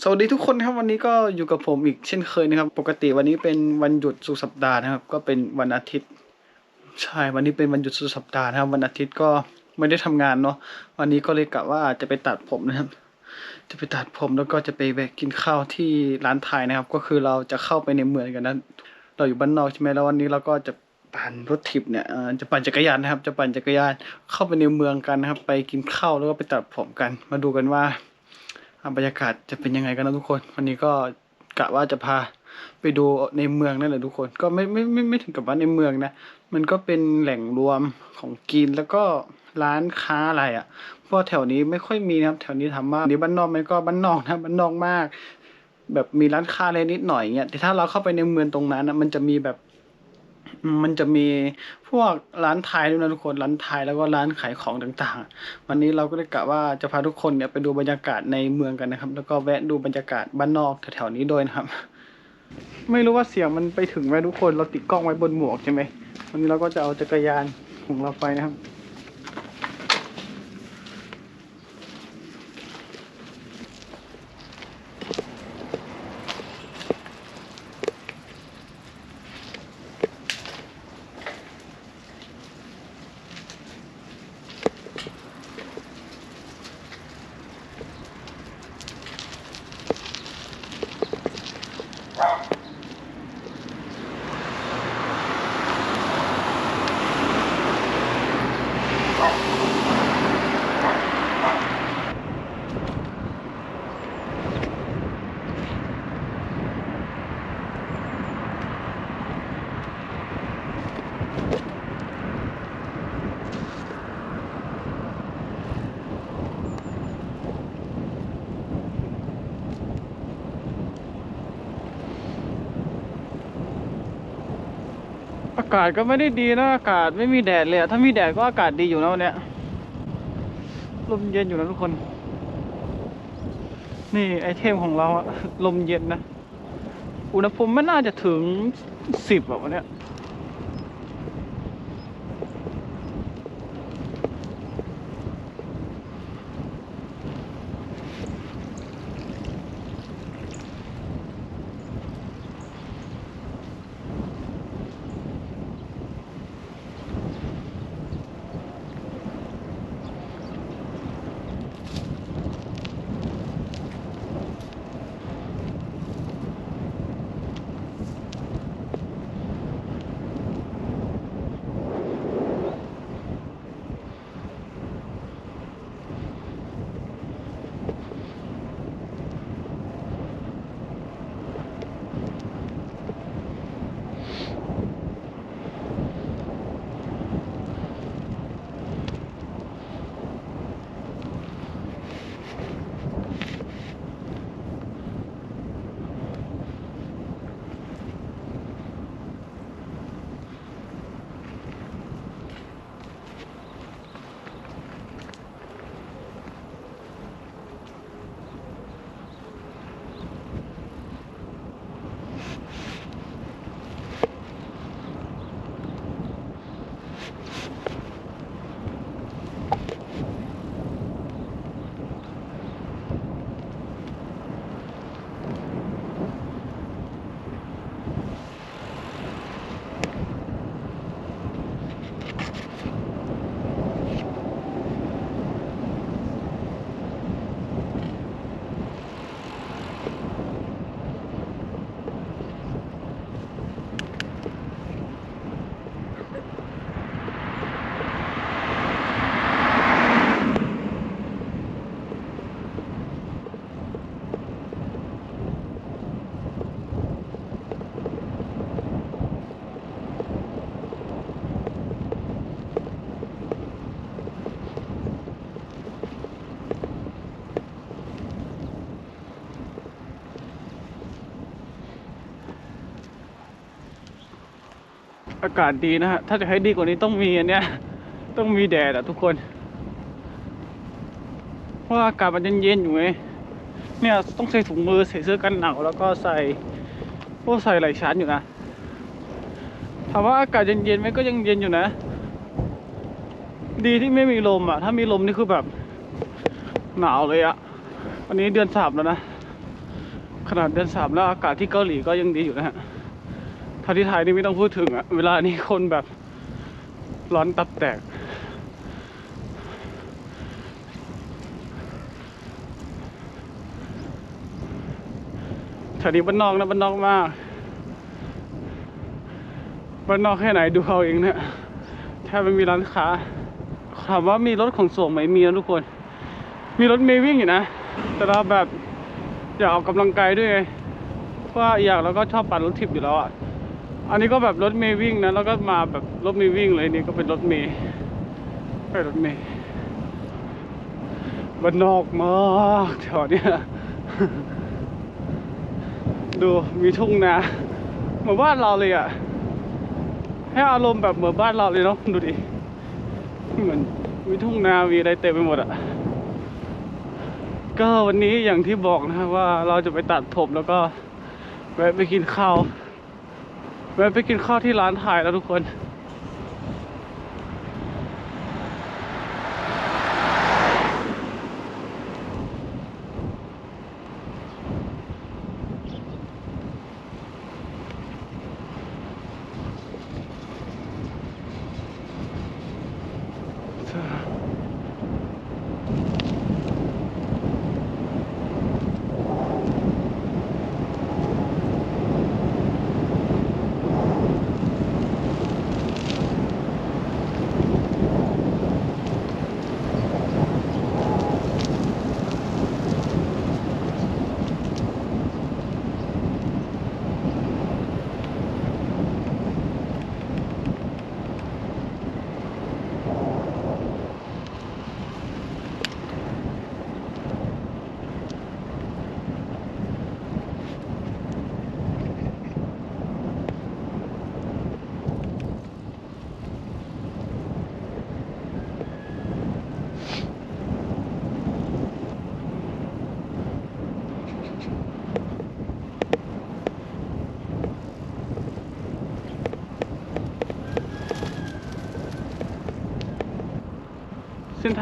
สวัสดีทุกคนครับวันนี้ก็อยู่กับผมอีกเช่นเคยนะครับ ปกติวันนี้เป็นวันหยุดสุดสัปดาห์นะครับ ก็เป็นวันอาทิตย์ ใช่วันนี้เป็นวันหยุดสุดสัปดาห์นะครับ วันอาทิตย์ก็ไม่ได้ทำงานเนาะวันนี้ก็เลยกะว่าจะไปตัดผมนะครับ จะไปตัดผมแล้วก็จะไปแวะกินข้าวที่ร้านไทยนะครับ ก็คือเราจะเข้าไปในเมืองกันนะเราอยู่บ้านนอกใช่ไหมแล้ววันนี้เราก็จะปั่นรถทิพย์เนี่ยจะปั่นจักรยานนะครับ จะปั่นจักรยานเข้าไปในเมืองกันนะครับ ไปกินข้าวแล้วก็ไปตัดผมกัน มาดูกันว่า บรรยากาศจะเป็นยังไงกันนะทุกคน วันนี้ก็กะว่าจะพาไปดูในเมืองนั่นแหละทุกคน ก็ไม่ไม่ไม่ไม่ถึงกับว่าในเมืองนะ มันก็เป็นแหล่งรวมของกินแล้วก็ร้านค้าอะไรอะ เพราะว่าแถวนี้ไม่ค่อยมีนะครับ แถวนี้ถามว่านี่บ้านนอกมันก็บ้านนอกนะบ้านนอกมาก แบบมีร้านค้าอะไรนิดหน่อยเงี้ยแต่ถ้าเราเข้าไปในเมืองตรงนั้นนะมันจะมีแบบ มันจะมีพวกร้านไทยด้วยนะทุกคนร้านไทยแล้วก็ร้านขายของต่างๆ วันนี้เราก็เลยกะว่าจะพาทุกคนเนี่ยไปดูบรรยากาศในเมืองกันนะครับ แล้วก็แวะดูบรรยากาศบ้านนอกแถวๆนี้ด้วยนะครับ ไม่รู้ว่าเสียงมันไปถึงไหมทุกคนเราติดกล้องไว้บนหมวกใช่ไหมวันนี้เราก็จะเอาจักรยานของเราไปนะครับากาศก็ไม่ได้ดีนะอากาศไม่มีแดดเลยถ้ามีแดดก็อากาศดีอยู่นะวันนี้ลมเย็นอยู่นะทุกคน นี่ไอเทมของเราอะลมเย็นนะ อุณหภูมิไม่น่าจะถึงสิบแบบวันนี้ อากาศดีนะฮะ ถ้าจะให้ดีกว่านี้ต้องมีอันเนี้ย ต้องมีแดดอะทุกคน เพราะอากาศมันเย็นๆอยู่ไง เนี่ยต้องใส่ถุงมือใส่เสื้อกันหนาวแล้วก็ใส่พวกใส่ไหลชั้นอยู่นะ ถามว่าอากาศเย็นๆไหมก็ยังเย็นอยู่นะ ดีที่ไม่มีลมอะถ้ามีลมนี่คือแบบ หนาวเลยอะวันนี้เดือนสามแล้วนะ ขนาดเดือนสามแล้วอากาศที่เกาหลีก็ยังดีอยู่นะฮะ ถ้าที่ไทยนี่ไม่ต้องพูดถึงอะเวลานี้คนแบบร้อนตับแตก แถวนี้บ้านนอกนะบ้านนอกมากบ้านนอกแค่ไหนดูเอาเองเนี่ยแทบไม่มีร้านค้าถามว่ามีรถขนส่งไหมมีนะทุกคน มีรถเมย์วิ่งอยู่นะ แต่เราแบบอยากออกกำลังกายด้วยไงเพราะว่าอีกอย่างเราก็ชอบปั่นรถทิพย์อยู่แล้วอะ อันนี้ก็แบบรถเมย์วิ่งนะ แล้วก็มาแบบรถเมย์วิ่งเลยนี่ก็เป็นรถเมย์เป็นรถเมย์บ้านนอกมากแถวเนี้ยดูมีทุ่งนาเหมือนบ้านเราเลยอะ ให้อารมณ์แบบเหมือนบ้านเราเลยเนาะดูดิเหมือนมีทุ่งนามีอะไรเต็มไปหมดอะก็วันนี้อย่างที่บอกนะว่าเราจะไปตัดผมแล้วก็แวะไปกินข้าว แวะไปกินข้าวที่ร้านถ่ายแล้วทุกคน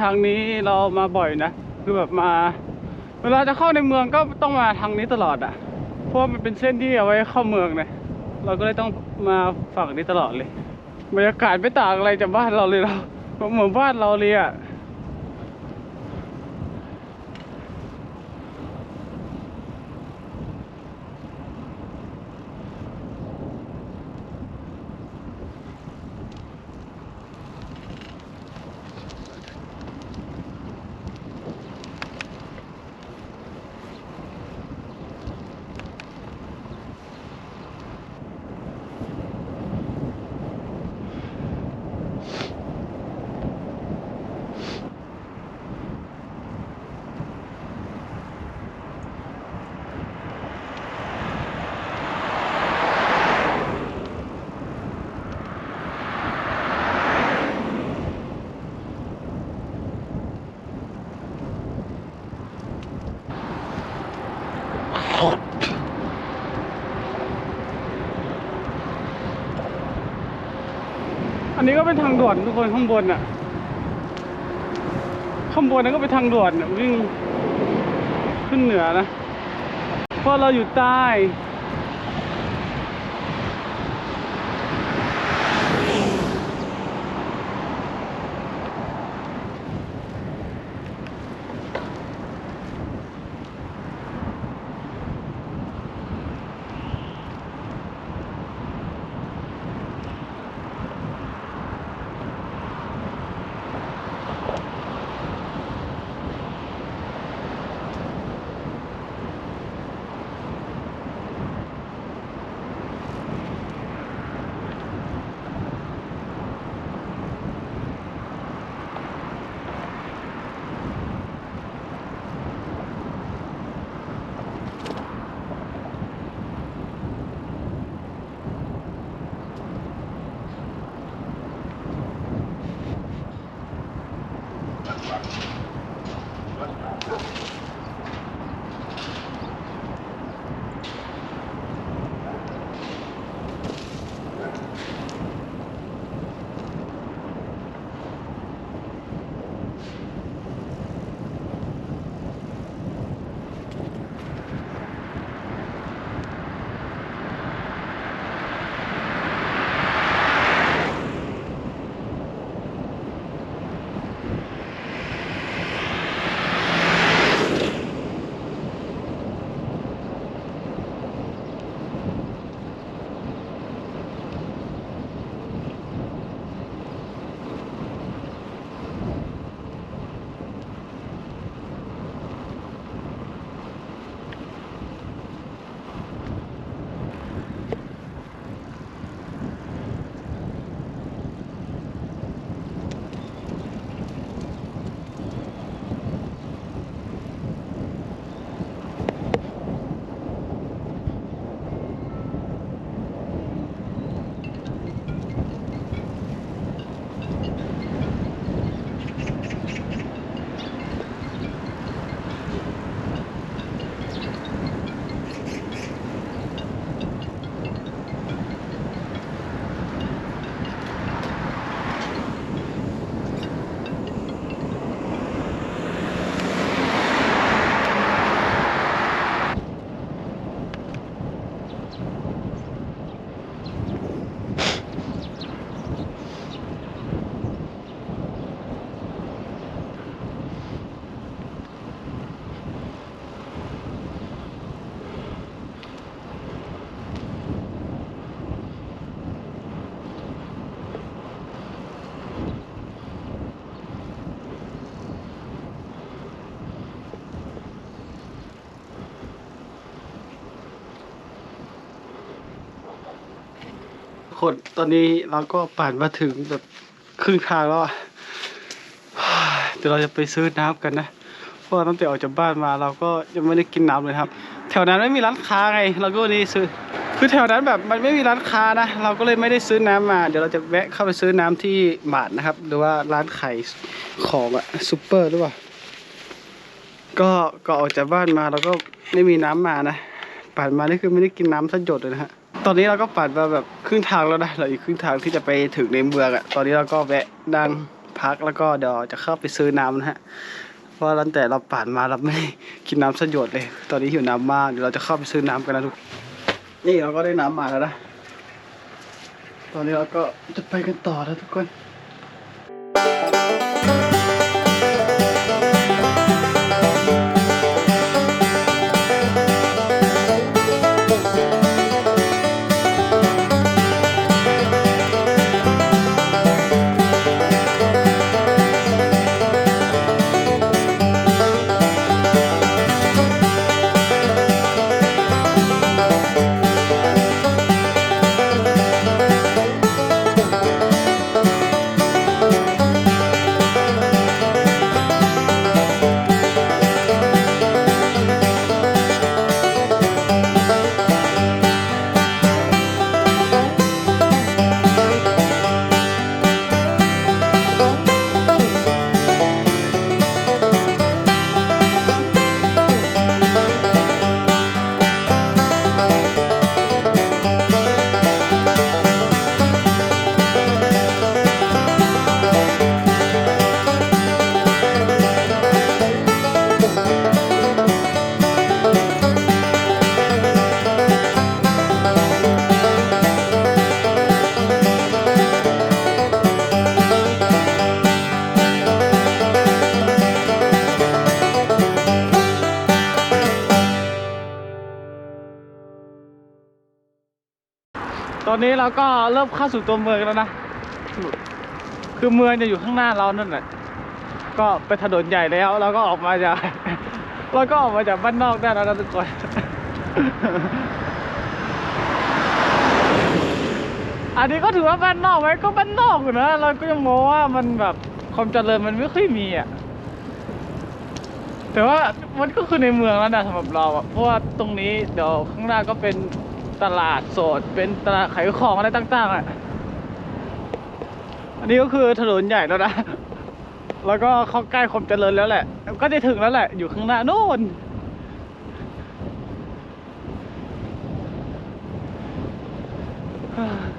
ทางนี้เรามาบ่อยนะ คือแบบมา เวลาจะเข้าในเมืองก็ต้องมาทางนี้ตลอดอะ เพราะว่ามันเป็นเส้นที่เอาไว้เข้าเมืองนะเราก็เลยต้องมาฝั่งนี้ตลอดเลย บรรยากาศไม่ต่างอะไรจากบ้านเราเลยเราเหมือนบ้านเราเลยอะ นนี้ก็เป็นทางด่วนทุกคนข้างบนอะ ข้างบนนั้นก็เป็นทางด่วนวิ่งขึ้นเหนือนะ เพราะเราอยู่ใต้ คนตอนนี้เราก็ปั่นมาถึงแบบครึ่งทางแล้วเดี๋ยวเราจะไปซื้อน้ำกันนะ เพราะว่าตั้งแต่ออกจากบ้านมาเราก็ยังไม่ได้กินน้ำเลยครับ แถวนั้นไม่มีร้านค้าไง เราก็เลยซื้อ คือแถวนั้นแบบมันไม่มีร้านค้านะ เราก็เลยไม่ได้ซื้อน้ำมา เดี๋ยวเราจะแวะเข้าไปซื้อน้ำที่หมาดนะครับ หรือว่าร้านขายของอะซูเปอร์หรือเปล่า ก็ก็ออกจากบ้านมาเราก็ไม่มีน้ำมานะปั่นมานี่คือไม่ได้กินน้ำสักหยดเลยนะฮะ ตอนนี้เราก็ปั่นมาแบบครึ่งทางแล้วนะเราอีกครึ่งทางที่จะไปถึงในเมืองอะตอนนี้เราก็แวะนั่งพักแล้วก็เดี๋ยวจะเข้าไปซื้อน้ำนะฮะเพราะว่าตั้งแต่เราปั่นมาเราไม่ได้กินน้ำสักหยดเลย ตอนนี้หิวน้ำมากเดี๋ยวเราจะเข้าไปซื้อน้ำกันนะทุกนี่เราก็ได้น้ำมาแล้วนะตอนนี้เราก็จะไปกันต่อแล้วทุกคน เราก็เริ่มเข้าสู่ตัวเมืองแล้วนะ คือเมืองจะอยู่ข้างหน้าเรานั่นแหละ ก็เป็นถนนใหญ่แล้วเราก็ออกมาจากเราก็ออกมาจากบ้านนอกได้แล้วนะทุกคน อันนี้ก็ถือว่าบ้านนอกไหมก็บ้านนอกอยู่นะ เราก็ยังมองว่ามันแบบความเจริญมันไม่ค่อยมีอะ แต่ว่ามันก็คือในเมืองแล้วนะสำหรับเราอะ เพราะว่าตรงนี้เดี๋ยวข้างหน้าก็เป็น ตลาดสด เป็นตลาดขายของอะไรต่างๆอะ อันนี้ก็คือถนนใหญ่แล้วนะ แล้วก็เข้าใกล้ความเจริญแล้วแหละ ก็จะถึงแล้วแหละ อยู่ข้างหน้านู่นดู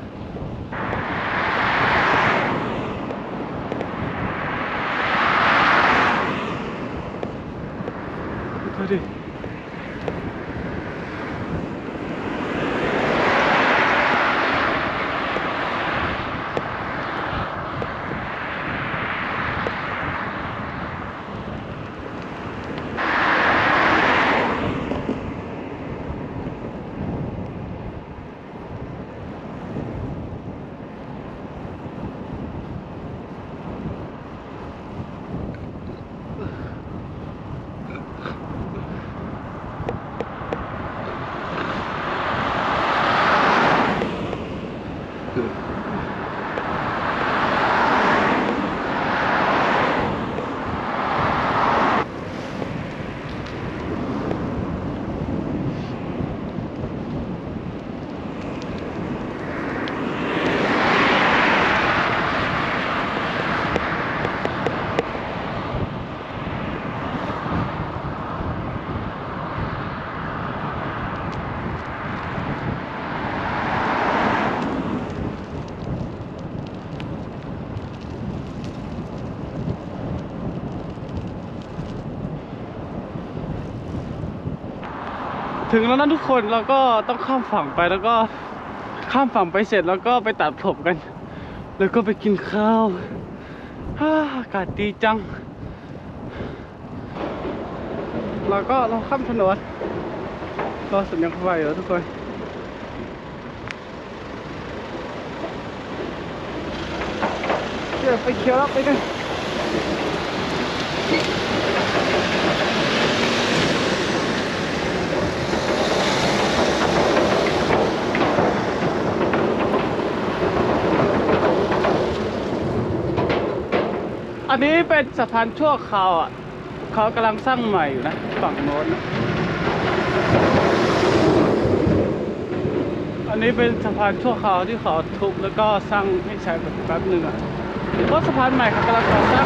ถึงแล้วนะทุกคนเราก็ต้องข้ามฝั่งไปแล้วก็ข้ามฝั่งไปเสร็จแล้วก็ไปตัดผมกัน แล้วก็ไปกินข้าวอากาศดีจัง เราก็เราข้ามถนนรอสัญญาณไฟแล้วทุกคนเดี๋ยวไปเขียวแล้วไปกัน อันนี้เป็นสะพานชั่วคราวอะเขากำลังสร้างใหม่อยู่นะฝั่งโน้นนะอันนี้เป็นสะพานชั่วคราวที่เขาทุบแล้วก็สร้างให้ใช้แบบแป๊บหนึ่งอะเพราะสะพานใหม่เขากำลังก่อสร้าง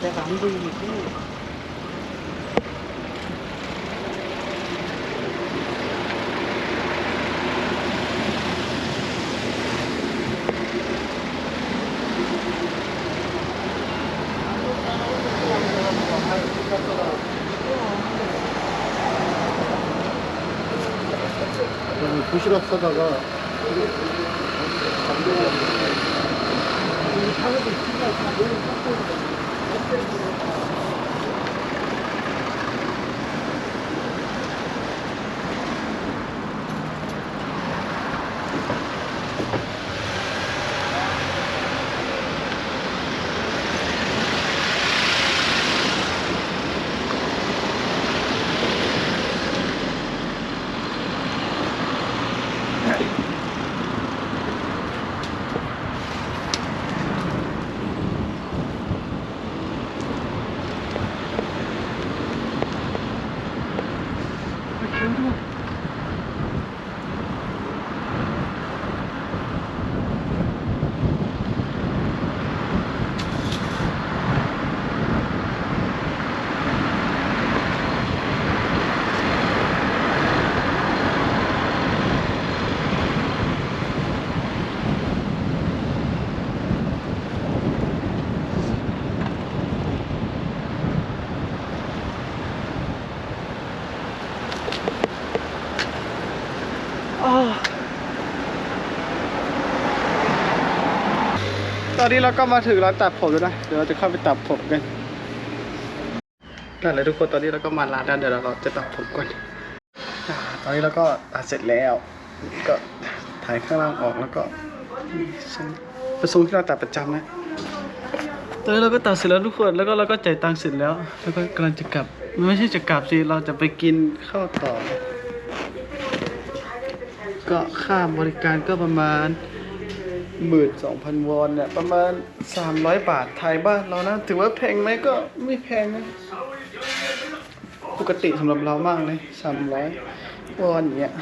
내가 안 보이고. 도시락 싸다가 ตอนนี้เราก็มาถึงร้านตัดผมแล้วนะ เดี๋ยวเราจะเข้าไปตัดผมกันนั่นแหละทุกคน ตอนนี้เราก็มาร้านนั้นเดี๋ยวเราจะตัดผมก่อน ตอนนี้เราก็ตัดเสร็จแล้ว ก็ถ่ายข้างล่างออกแล้วก็ส่งไปส่งที่เราตัดประจำนะ ตอนนี้เราก็ตัดเสร็จแล้วทุกคน แล้วก็เราก็จ่ายตังค์เสร็จแล้ว แล้วก็กำลังจะกลับ ไม่ใช่จะกลับสิ เราจะไปกินข้าวต่อ ก็ค่าบริการก็ประมาณ หมื่นสองพันวอนเนี่ยประมาณสามร้อยบาทไทยบ้านเรานะ ถือว่าแพงไหมก็ไม่แพงนะ ปกติสำหรับเรามากเลยสามร้อยวอนอย่างเงี้ย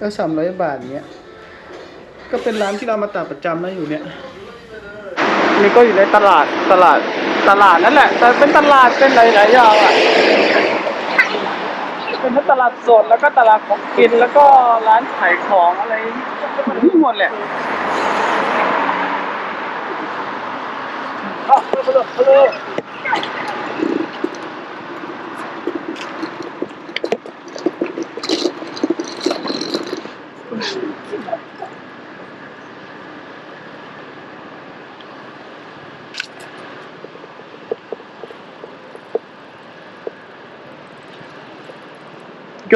ก็สามร้อยบาทเงี้ยก็เป็นร้านที่เรามาตัดประจำนะอยู่เนี่ยนี่ก็อยู่ในตลาดตลาดตลาดนั่นแหละ แต่เป็นตลาดเป็นหลายๆอย่างอะเป็นทั้งตลาดสดแล้วก็ตลาดของกินแล้วก็ร้านขายของอะไรทั้งหมดแหละ ก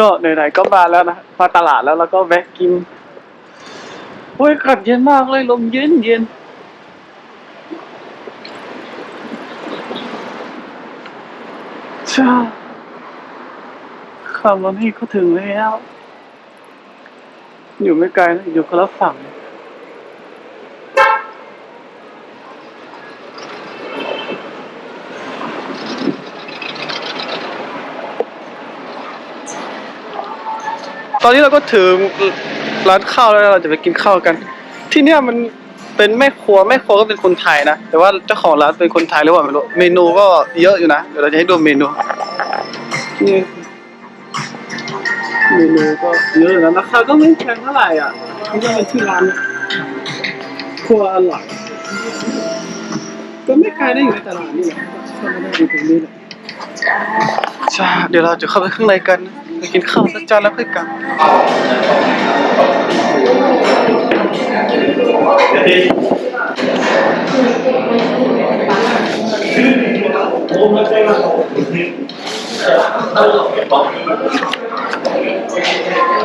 ็ไหนๆก็มาแล้วนะมาตลาดแล้วแล้วก็แวะกินโอ้ยกลับเย็นมากเลยลมเย็นเย็น ช่าขับรถนี่ก็ถึงแล้ว อยู่ไม่ไกลนะอยู่คนละฝั่งตอนนี้เราก็ถึงร้านข้าวแล้วเราจะไปกินข้าวกัน ที่เนี่ยมัน เป็นแม่ครัวแม่ครัวก็เป็นคนไทยนะ แต่ว่าเจ้าของร้านเป็นคนไทยหรือเปล่าไม่รู้เมนูก็เยอะอยู่นะ เดี๋ยวเราจะให้ดูเมนูนี่เมนูก็เยอะอยู่นะราคาก็ไม่แพงเท่าไหร่อะนี่ก็เป็นที่ร้านครัวอร่อยก็ไม่ไกลได้อยู่ในตลาดนี่แหละเข้ามาได้อยู่ตรงนี้แหละใช่เดี๋ยวเราจะเข้าไปข้างในกันไปกินข้าวสักจานแล้วค่อยกลับ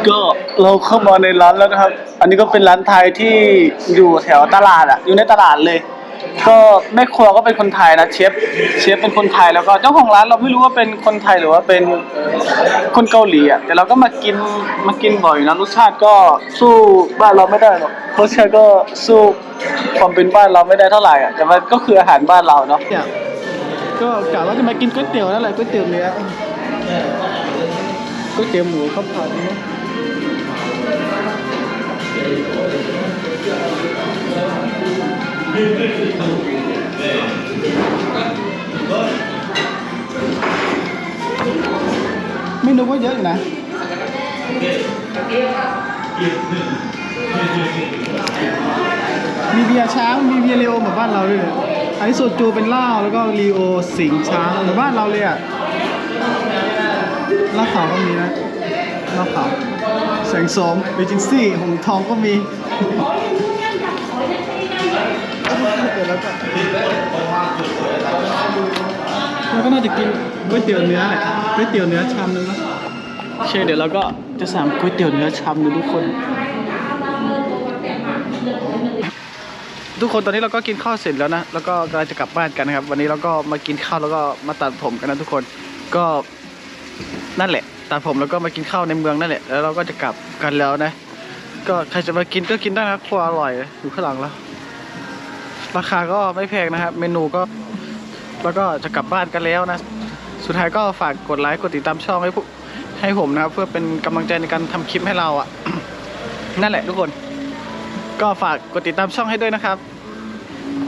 ก็เราเข้ามาในร้านแล้วนะครับ อันนี้ก็เป็นร้านไทยที่อยู่แถวตลาดอะอยู่ในตลาดเลย ก็แม่ครัวก็เป็นคนไทยนะเชฟเชฟเป็นคนไทยแล้วก็เจ้าของร้านเราไม่รู้ว่าเป็นคนไทยหรือว่าเป็นคนเกาหลีอะแต่เราก็มากินมากินบ่อยนะรสชาติก็สู้บ้านเราไม่ได้หรอกรสชาติก็สู้ความเป็นบ้านเราไม่ได้เท่าไหร่อะแต่มันก็คืออาหารบ้านเราเนาะเนี่ยก็กะว่าจะมากินก๋วยเตี๋ยวนั่นแหละก๋วยเตี๋ยวเนื้อก๋วยเตี๋ยวหมูข้าวผัดเนาะ เมนูก็เยอะนะมีเบียร์ช้าง มีเบียร์เรโอเหมือนบ้านเราด้วยเลยอันนี้โซจูเป็นเหล้าแล้วก็รีโอสิงช้างเหมือนบ้านเราเลยอะเหล้าขาวก็มีนะเหล้าขาวแสงสมเบจินซี่หงทองก็มี จะกินก๋วยเตี๋ยวเนื้อแหละก๋วยเตี๋ยวเนื้อชามนึงนะโอเคเดี๋ยวเราก็จะสั่งก๋วยเตี๋ยวเนื้อชามนึงทุกคน ทุกคนตอนนี้เราก็กินข้าวเสร็จแล้วนะ แล้วก็กำลังจะกลับบ้านกันนะครับ วันนี้เราก็มากินข้าวแล้วก็มาตัดผมกันนะทุกคนก็นั่นแหละตัดผมแล้วก็มากินข้าวในเมืองนั่นแหละแล้วเราก็จะกลับกันแล้วนะ ก็ใครจะมากินก็กินได้นะครัวอร่อยอยู่ข้างหลังแล้วราคาก็ไม่แพงนะครับ เมนูก็ แล้วก็จะกลับบ้านกันแล้วนะ สุดท้ายก็ฝากกดไลค์กดติดตามช่องให้ผู้ให้ผมนะครับ เพื่อเป็นกำลังใจในการทำคลิปให้เราอะ นั่นแหละทุกคน ก็ฝากกดติดตามช่องให้ด้วยนะครับ